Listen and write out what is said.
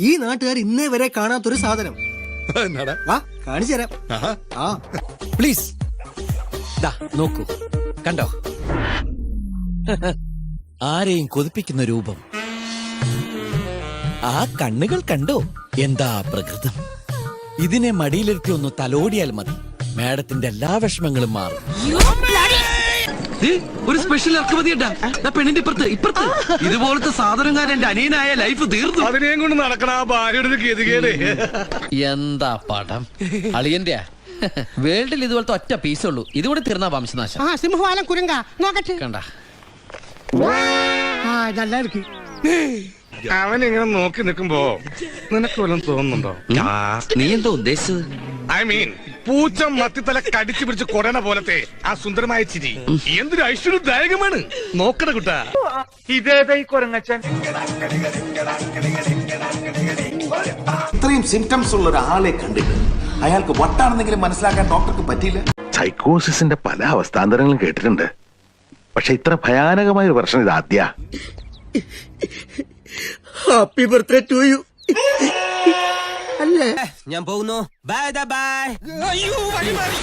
ഈ നാട്ടുകാർ ഇന്നേ വരെ കാണാത്തൊരു സാധനം. വാ കാണിച്ചു തരാം. ആ. പ്ലീസ്. ദാ നോക്കൂ. കണ്ടോ? ആരെയും കൊതിപ്പിക്കുന്ന രൂപം. ആ കണ്ണുകൾ കണ്ടോ? എന്താ പ്രകൃതം? ഇതിനെ മടിയിലിരുത്തി ഒന്ന് തലോടിയാൽ മതി. മാഡത്തിന്റെ എല്ലാ വിഷമങ്ങളും മാറും. ഒരു സ്പെഷ്യൽ ഇറക്കുമതിയട്ടാ പെണ്ണിന്റെ ഇപ്പുറത്ത് ഇപ്പുറത്ത്. ഇതുപോലത്തെ സാധനക്കാരൻ അനിയനായ ലൈഫ് തീർന്നു. അതിനെയും കൊണ്ട് നടക്കണ ആ എന്താ പടം? അളിയന്റെ വേൾഡിൽ ഇതുപോലത്തെ ഒറ്റ പീസേ ഉള്ളൂ. ഇതുകൂടി തീർന്നാ വംശനാശം. ആ കുരങ്ക നോക്കട്ടെ. ആ അവൻ ഇങ്ങനെ നോക്കി നിൽക്കുമ്പോ നിനക്ക് വല്ലതും തോന്നുന്നുണ്ടോ? നീ എന്താ ഉദ്ദേശിച്ചത്? ഐ മീൻ പൂച്ച മത്തിത്തല കടിച്ചു പിടിച്ച് കൊടണ പോലത്തെ ആ സുന്ദരമായ ചിരി. എന്തൊരു ഐശ്വര്യദായകമാണ്. നോക്കണ കുരങ്ങച്ചൻ? ഇത്രയും സിംറ്റംസ് ഉള്ള ഒരാളെ കണ്ടിട്ട് അയാൾക്ക് വട്ടാണെന്നെങ്കിലും മനസ്സിലാക്കാൻ ഡോക്ടർക്ക് പറ്റിയില്ല? സൈക്കോസിന്റെ പല അവസ്ഥാന്തരങ്ങളും കേട്ടിട്ടുണ്ട്. പക്ഷെ ഇത്ര ഭയാനകമായ ഒരു പ്രശ്നം ഇത് ആദ്യ ഹാപ്പി ബർത്ത്ഡേ ടു യു ഞാൻ പോകുന്നു. ബൈ ബൈ അയ്യോ വഴി മാറി